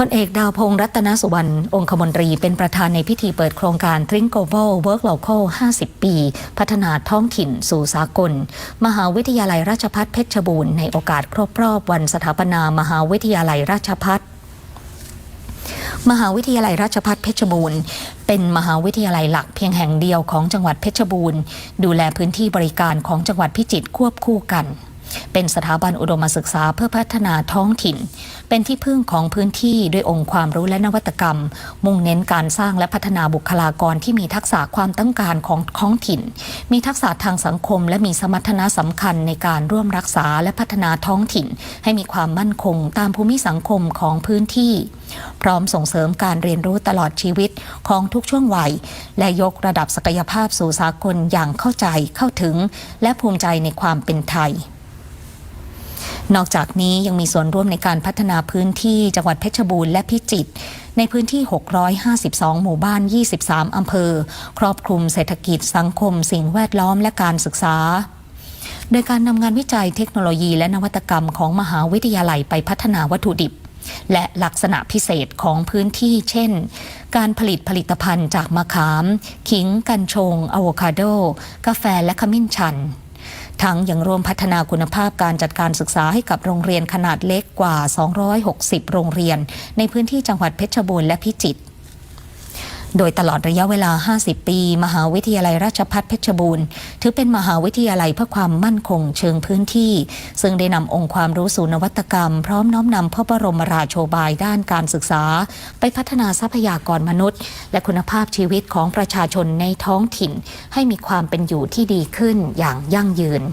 พลเอกดาวพงษ์รัตนสุวรรณองคมนตรีเป็นประธานในพิธีเปิดโครงการ Think Global Work Local 50 ปี พัฒนาท้องถิ่นสู่สากล มหาวิทยาลัยราชภัฏเพชรบูรณ์ในโอกาสครบรอบวันสถาปนามหาวิทยาลัยราชภัฏมหาวิทยาลัยราชภัฏเพชรบูรณ์ เป็นมหาวิทยาลัยหลักเพียงแห่งเดียวของจังหวัดเพชรบูรณ์ ดูแลพื้นที่บริการของจังหวัดพิจิตรควบคู่กัน เป็นสถาบันอุดมศึกษาเพื่อพัฒนาท้องถิ่น เป็นที่พึ่งของพื้นที่ด้วยองค์ความรู้และนวัตกรรม มุ่งเน้นการสร้างและพัฒนาบุคลากรที่มีทักษะความต้องการของท้องถิ่น มีทักษะทางสังคม และมีสมรรถนะสำคัญในการร่วมรักษาและพัฒนาท้องถิ่น ให้มีความมั่นคงตามภูมิสังคมของพื้นที่ พร้อมส่งเสริมการเรียนรู้ตลอดชีวิตของทุกช่วงวัย และยกระดับศักยภาพสู่สากลอย่างเข้าใจเข้าถึง และภูมิใจในความเป็นไทย นอกจากนี้ยังมีส่วนร่วมในการพัฒนาพื้นที่จังหวัดเพชรบูรณ์และพิจิตรในพื้นที่ 652 หมู่บ้าน 23 อำเภอ ครอบคลุมเศรษฐกิจสังคม สิ่งแวดล้อมและการศึกษา โดยการนำงานวิจัยเทคโนโลยีและนวัตกรรมของมหาวิทยาลัยไปพัฒนาวัตถุดิบ และลักษณะพิเศษของพื้นที่ เช่น การผลิตผลิตภัณฑ์จากมะขาม ขิง กัญชงอะโวคาโด กาแฟและขมิ้นชัน ทั้งยังร่วมพัฒนาคุณภาพการจัดการศึกษาให้กับโรงเรียนขนาดเล็กกว่า 260 โรงเรียน ในพื้นที่จังหวัดเพชรบูรณ์และพิจิตร โดยตลอดระยะเวลา 50 ปี มหาวิทยาลัยราชภัฏเพชรบูรณ์ ถือเป็นมหาวิทยาลัยเพื่อความมั่นคงเชิงพื้นที่ ซึ่งได้นำองค์ความรู้สู่นวัตกรรม พร้อมน้อมนำพระบรมราโชบายด้านการศึกษา ไปพัฒนาทรัพยากรมนุษย์ และคุณภาพชีวิตของประชาชนในท้องถิ่น ให้มีความเป็นอยู่ที่ดีขึ้นอย่างยั่งยืน